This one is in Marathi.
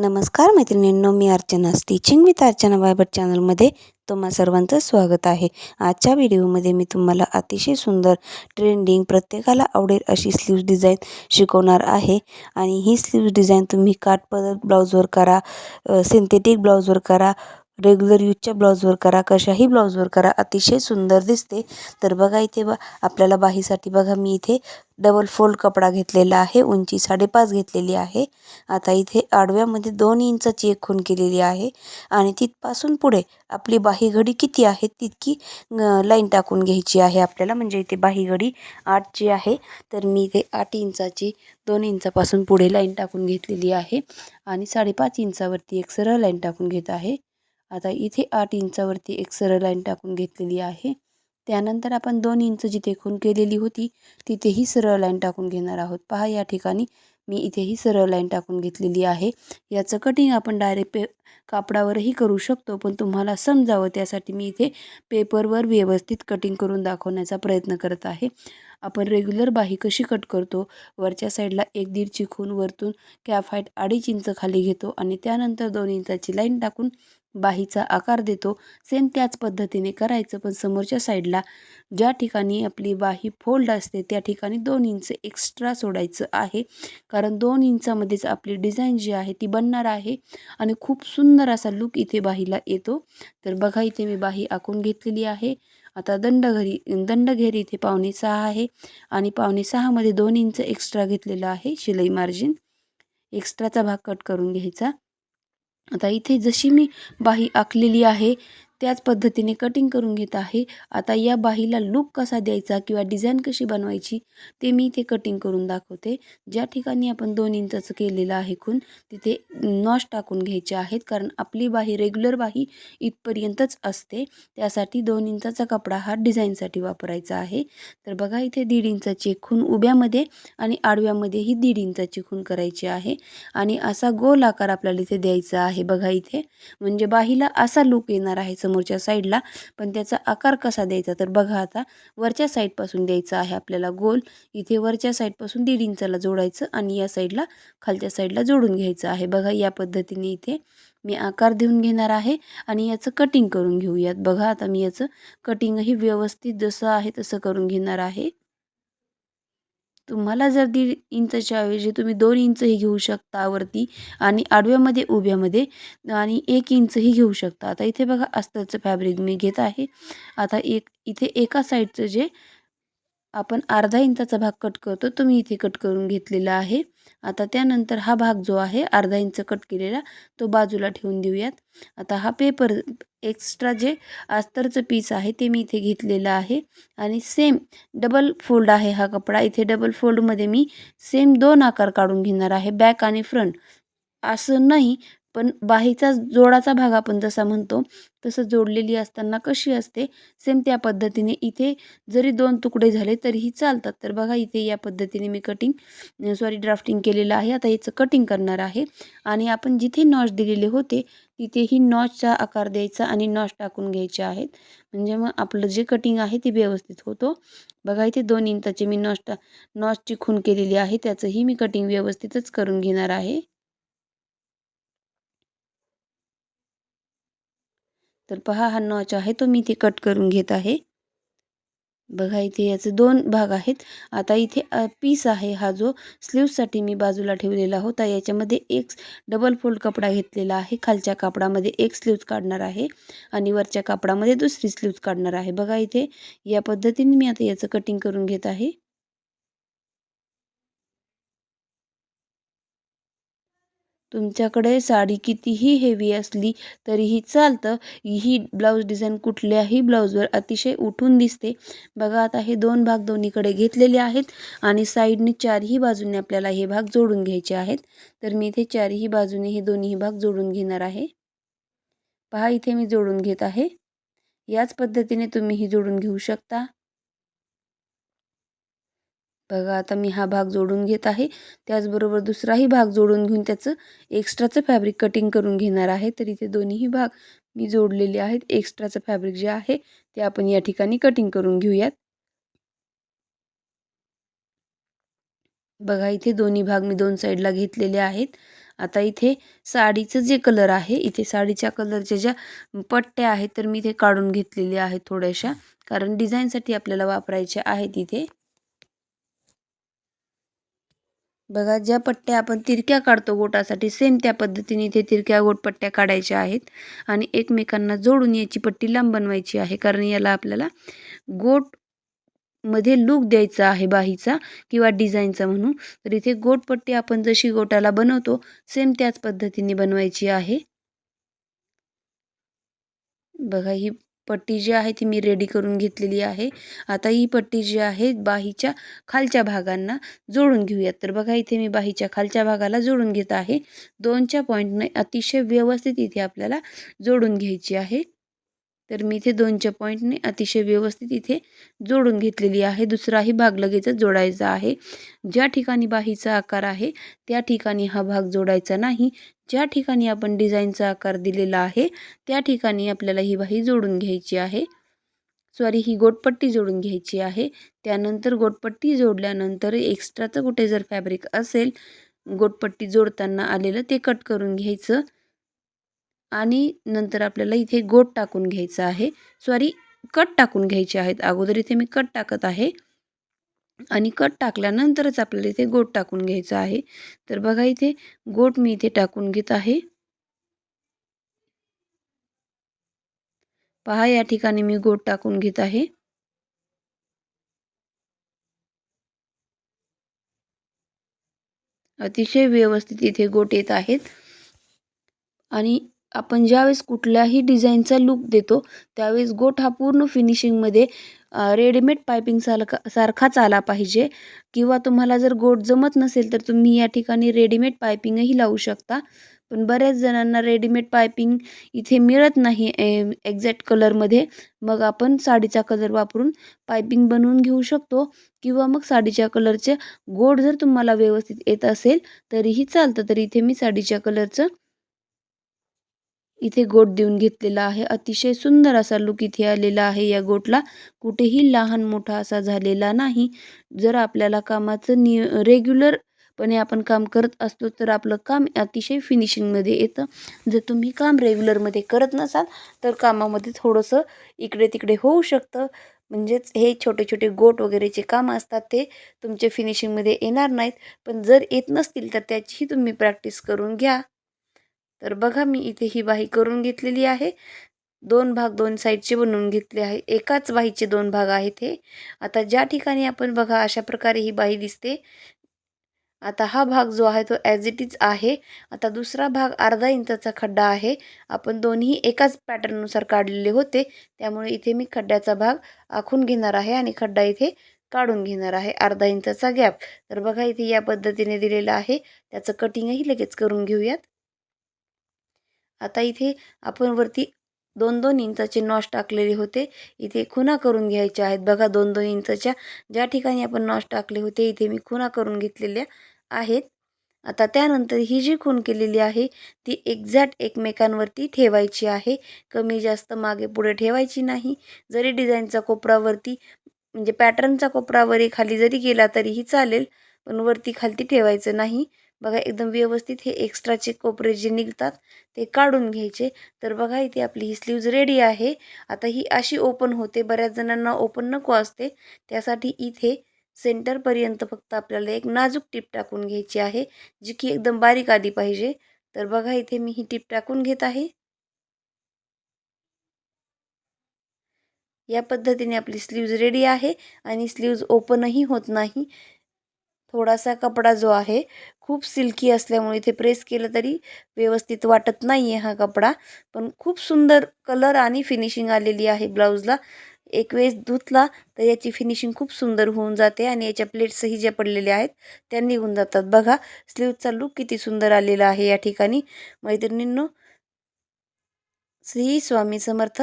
नमस्कार मैत्रिणींनो मी अर्चना. स्टिचिंग विथ अर्चना बायबट चॅनलमध्ये तुम्हा सर्वांचं स्वागत आहे. आजच्या व्हिडिओमध्ये मी तुम्हाला अतिशय सुंदर ट्रेंडिंग प्रत्येकाला आवडेल अशी स्लीव्ज डिझाईन शिकवणार आहे. आणि ही स्लीव्ज डिझाईन तुम्ही काठपदर ब्लाऊजवर करा सिंथेटिक ब्लाऊजवर करा रेग्युलर यूजच्या ब्लाऊजवर करा. कशाही ब्लाऊजवर करा. अतिशय सुंदर दिसते. तर बघा इथे बा आपल्याला बाहीसाठी बघा मी इथे डबल फोल्ड कपडा घेतलेला आहे. उंची साडेपाच घेतलेली आहे. आता इथे आडव्यामध्ये दोन इंचाची एक खून केलेली आहे. आणि तिथपासून पुढे आपली बाही घडी किती आहे तितकी लाईन टाकून घ्यायची आहे आपल्याला. म्हणजे इथे बाही घडी आठची आहे. तर मी इथे आठ इंचाची दोन इंचापासून पुढे लाईन टाकून घेतलेली आहे. आणि साडेपाच इंचावरती एक सरळ लाईन टाकून घेत आहे. आता इथे आठ इंचावरती एक सरळ लाईन टाकून घेतलेली आहे. त्यानंतर आपण दोन इंच जिथे खून केलेली होती तिथेही सरळ लाईन टाकून घेणार आहोत. पहा या ठिकाणी मी इथेही सरळ लाईन टाकून घेतलेली आहे. याचं कटिंग आपण डायरेक्ट पे कापडावरही करू शकतो पण तुम्हाला समजावं त्यासाठी मी इथे पेपरवर व्यवस्थित कटिंग करून दाखवण्याचा प्रयत्न करत आहे. आपण रेग्युलर बाही कशी कट करतो? वरच्या साईडला एक दीड चिखून वरतून कॅफ हाईट अडीच इंच खाली घेतो आणि त्यानंतर दोन इंचाची लाईन टाकून बाहीचा आकार देतो. सेम त्याच पद्धतीने करायचं पण समोरच्या साईडला ज्या ठिकाणी आपली बाही फोल्ड असते त्या ठिकाणी दोन इंच एक्स्ट्रा सोडायचं आहे. कारण दोन इंचामध्येच आपली डिझाईन जी आहे ती बनणार आहे आणि खूप सुंदर असा लुक इथे बाहीला येतो. तर बघा इथे मी बाही आखून घेतलेली आहे. आता दंडघरी दंडघेर इथे पावणे सहा आहे आणि पावणे सहामध्ये दोन इंच एक्स्ट्रा घेतलेला आहे शिलाई मार्जिन एक्स्ट्राचा भाग कट करून घ्यायचा. आता इथे जशी मी बाही आखलेली आहे त्याच पद्धतीने कटिंग करून घेत आहे. आता या बाहीला लुक कसा द्यायचा किंवा डिझाईन कशी बनवायची ते मी इथे कटिंग करून दाखवते. ज्या ठिकाणी आपण दोन इंचाचं केलेलं आहे खून तिथे नॉश टाकून घ्यायचे आहेत. कारण आपली बाही रेग्युलर बाही इथपर्यंतच असते. त्यासाठी दोन इंचाचा कपडा हा डिझाईनसाठी वापरायचा आहे. तर बघा इथे दीड इंचाची खून उभ्यामध्ये आणि आडव्यामध्येही दीड इंचाची खून करायची आहे. आणि असा गोल आकार आपल्याला इथे द्यायचा आहे. बघा इथे. म्हणजे बाहीला असा लुक येणार आहे. समोरच्या साईडला पण त्याचा आकार कसा द्यायचा? तर बघा आता वरच्या साईडपासून द्यायचा आहे आपल्याला गोल. इथे वरच्या साईडपासून दीड इंचाला जोडायचं आणि या साईडला खालच्या साईडला जोडून घ्यायचं आहे. बघा या पद्धतीने इथे मी आकार देऊन घेणार आहे आणि याचं कटिंग करून घेऊयात. बघा आता मी याचं कटिंगही व्यवस्थित जसं आहे तसं करून घेणार आहे. तुम्हाला जर दीड इंचच्या ऐवजी तुम्ही दोन इंचही घेऊ शकता वरती आणि आडव्यामध्ये उभ्यामध्ये आणि एक इंचही घेऊ शकता. आता इथे बघा अस्तरचं फॅब्रिक मी घेत आहे. आता एक इथे एका साईडचं जे आपण अर्धा इंचाचा भाग कट करतो तो मी इथे कट करून घेतलेला आहे. आता त्यानंतर हा भाग जो आहे अर्धा इंच कट केलेला तो बाजूला ठेवून देऊयात. आता हा पेपर एक्स्ट्रा जे अस्तरचं पीस आहे ते मी इथे घेतलेलं आहे. आणि सेम डबल फोल्ड आहे हा कपडा. इथे डबल फोल्डमध्ये मी सेम दोन आकार काढून घेणार आहे बॅक आणि फ्रंट असं नाही पण बाहीचा जोडाचा भाग आपण जसा म्हणतो तसं जोडलेली असताना कशी असते? सेम त्या पद्धतीने इथे जरी दोन तुकडे झाले तरीही चालतात. तर बघा इथे या पद्धतीने मी कटिंग सॉरी ड्राफ्टिंग केलेलं आहे. आता याचं कटिंग करणार आहे. आणि आपण जिथे नॉच दिलेले होते तिथेही नॉचचा आकार द्यायचा आणि नॉच टाकून घ्यायचे आहेत. म्हणजे मग आपलं जे कटिंग आहे ते व्यवस्थित होतो. बघा इथे दोन इंचाचे मी नॉच टा नॉचची खून केलेली आहे. त्याचंही मी कटिंग व्यवस्थितच करून घेणार आहे. तर पहा हा नॉच आहे तो मी इथे कट करून घेत आहे. बघा इथे याचे दोन भाग आहेत. आता इथे पीस आहे हा जो स्लीवसाठी मी बाजूला ठेवलेला होता याच्यामध्ये एक डबल फोल्ड कपडा घेतलेला आहे. खालच्या कापडामध्ये एक स्लीव्ज काढणार आहे आणि वरच्या कापडामध्ये दुसरी स्लीव्ज काढणार आहे. बघा इथे या पद्धतीने मी आता याचं कटिंग करून घेत आहे. तुमच्याकडे साडी कितीही हेवी असली तरीही चालतं. ही ब्लाऊज डिझाईन कुठल्याही ब्लाऊजवर अतिशय उठून दिसते. बघा आता हे दोन भाग दोन्हीकडे घेतलेले आहेत आणि साईडने चारही बाजूने आपल्याला हे भाग जोडून घ्यायचे आहेत. तर मी इथे चारही बाजूने हे दोन्ही भाग जोडून घेणार आहे. पहा इथे मी जोडून घेत आहे. याच पद्धतीने तुम्ही ही जोडून घेऊ शकता. बघा आता मी हा भाग जोडून घेत आहे. त्याचबरोबर दुसराही भाग जोडून घेऊन त्याचं एक्स्ट्राचं फॅब्रिक कटिंग करून घेणार आहे. तर इथे दोन्हीही भाग मी जोडलेले आहेत. एक्स्ट्राचं फॅब्रिक जे आहे ते आपण या ठिकाणी कटिंग करून घेऊयात. बघा इथे दोन्ही भाग मी दोन साईडला घेतलेले आहेत. आता इथे साडीचं जे कलर आहे इथे साडीच्या कलरच्या ज्या पट्ट्या आहेत तर मी इथे काढून घेतलेल्या आहेत थोड्याशा. कारण डिझाईनसाठी आपल्याला वापरायच्या आहेत इथे. बघा ज्या पट्ट्या आपण तिरक्या काढतो गोटासाठी सेम त्या पद्धतीने इथे तिरक्या गोटपट्ट्या काढायच्या आहेत आणि एकमेकांना जोडून याची पट्टी लांब बनवायची आहे. कारण याला आपल्याला गोटमध्ये लूक द्यायचा आहे बाहीचा किंवा डिझाईनचा म्हणून. तर इथे गोटपट्टी आपण जशी गोटाला बनवतो सेम त्याच पद्धतीने बनवायची आहे. बघा ही पट्टी जी आहे ती मी रेडी करून घेतलेली आहे. आता ही पट्टी जी आहे बाहीच्या खालच्या भागांना जोडून घेऊयात. तर बघा इथे मी बाहीच्या खालच्या भागाला जोडून घेत आहे. दोनच्या पॉईंटने अतिशय व्यवस्थित इथे आपल्याला जोडून घ्यायची आहे. तर मी इथे दोनच्या पॉईंटने अतिशय व्यवस्थित इथे जोडून घेतलेली आहे. दुसराही भाग लगेचच जोडायचा आहे. ज्या ठिकाणी बाहीचा आकार आहे त्या ठिकाणी हा भाग जोडायचा नाही. ज्या ठिकाणी आपण डिझाईनचा आकार दिलेला आहे त्या ठिकाणी आपल्याला ही बाही जोडून घ्यायची आहे. सॉरी ही गोटपट्टी जोडून घ्यायची आहे. त्यानंतर गोटपट्टी जोडल्यानंतर एक्स्ट्राचं कुठे जर फॅब्रिक असेल गोटपट्टी जोडताना आलेलं ते कट करून घ्यायचं. आणि नंतर आपल्याला इथे गोट टाकून घ्यायचं आहे. सॉरी कट टाकून घ्यायचे आहेत. अगोदर इथे मी कट टाकत आहे. आणि कट टाकल्यानंतरच आपल्याला इथे गोट टाकून घ्यायचं आहे. तर बघा इथे गोट मी इथे टाकून घेत आहे. पहा या ठिकाणी मी गोट टाकून घेत आहे. अतिशय व्यवस्थित इथे गोट येत आहेत. आणि आपण ज्यावेळेस कुठल्याही डिझाईनचा लुक देतो त्यावेळेस गोट हा पूर्ण फिनिशिंगमध्ये रेडीमेड पायपिंग सारखा सारखाच आला पाहिजे. किंवा तुम्हाला जर गोट जमत नसेल तर तुम्ही या ठिकाणी रेडीमेड पायपिंगही लावू शकता. पण बऱ्याच जणांना रेडीमेड पायपिंग इथे मिळत नाही एक्झॅक्ट कलरमध्ये. मग आपण साडीचा कलर वापरून पायपिंग बनवून घेऊ शकतो. किंवा मग साडीच्या कलरचे गोड जर तुम्हाला व्यवस्थित येत असेल तरीही चालतं. तर इथे मी साडीच्या कलरचं इथे गोट देऊन घेतलेला आहे. अतिशय सुंदर असा लुक इथे आलेला आहे या गोटला. कुठेही लहान मोठा असा झालेला नाही. जर आपल्याला कामाचं नि रेग्युलरपणे आपण काम करत असतो तर आपलं काम अतिशय फिनिशिंगमध्ये येतं. जर तुम्ही काम रेग्युलरमध्ये करत नसाल तर कामामध्ये थोडंसं इकडे तिकडे होऊ शकतं. म्हणजेच हे छोटे छोटे गोट वगैरेचे काम असतात ते तुमचे फिनिशिंगमध्ये येणार नाहीत. पण जर येत नसतील तर त्याचीही तुम्ही प्रॅक्टिस करून घ्या. तर बघा मी इथे ही बाही करून घेतलेली आहे. दोन भाग दोन साईडचे बनवून घेतले आहे. एकाच बाहीचे दोन भाग आहेत हे. आता ज्या ठिकाणी आपण बघा अशा प्रकारे ही बाही दिसते. आता हा भाग जो आहे तो ॲज इट इज आहे. आता दुसरा भाग अर्धा इंचाचा खड्डा आहे. आपण दोन्ही एकाच पॅटर्ननुसार काढलेले होते. त्यामुळे इथे मी खड्ड्याचा भाग आखून घेणार आहे आणि खड्डा इथे काढून घेणार आहे. अर्धा इंचाचा गॅप तर बघा इथे या पद्धतीने दिलेला आहे. त्याचं कटिंगही लगेच करून घेऊयात. आता इथे आपण वरती दोन दोन इंचाचे नॉश टाकलेले होते. इथे खुना करून घ्यायच्या आहेत. बघा दोन दोन इंचाच्या ज्या ठिकाणी आपण नॉश टाकले होते इथे मी खुना करून घेतलेल्या आहेत. आता त्यानंतर ही जी खून केलेली आहे ती एक्झॅक्ट एकमेकांवरती ठेवायची आहे. कमी जास्त मागे पुढे ठेवायची नाही. जरी डिझाईनचा कोपरावरती म्हणजे पॅटर्नचा कोपरावरी खाली जरी गेला तरीही चालेल. पण वरती खालती ठेवायचं नाही. बघा एकदम व्यवस्थित हे एक्स्ट्राचे कोपरे जे निघतात ते काढून घ्यायचे. तर बघा इथे आपली ही स्लीव्ज रेडी आहे. आता ही अशी ओपन होते. बऱ्याच जणांना ओपन नको असते. त्यासाठी इथे सेंटरपर्यंत फक्त आपल्याला एक नाजूक टीप टाकून घ्यायची आहे जी की एकदम बारीक आली पाहिजे. तर बघा इथे मी ही टीप टाकून घेत आहे. या पद्धतीने आपली स्लीव्ज रेडी आहे आणि स्लीव्ज ओपनही होत नाही. थोडासा कपडा जो आहे खूप सिल्की असल्यामुळे इथे प्रेस केलं तरी व्यवस्थित वाटत नाही आहे हा कपडा. पण खूप सुंदर कलर आणि फिनिशिंग आलेली आहे ब्लाऊजला. एक वेळेस धुतला तर याची फिनिशिंग खूप सुंदर होऊन जाते आणि याच्या प्लेट्सही ज्या पडलेल्या आहेत त्या निघून जातात. बघा स्लीवचा लुक किती सुंदर आलेला आहे या ठिकाणी. मैत्रिणींनो श्री स्वामी समर्थ.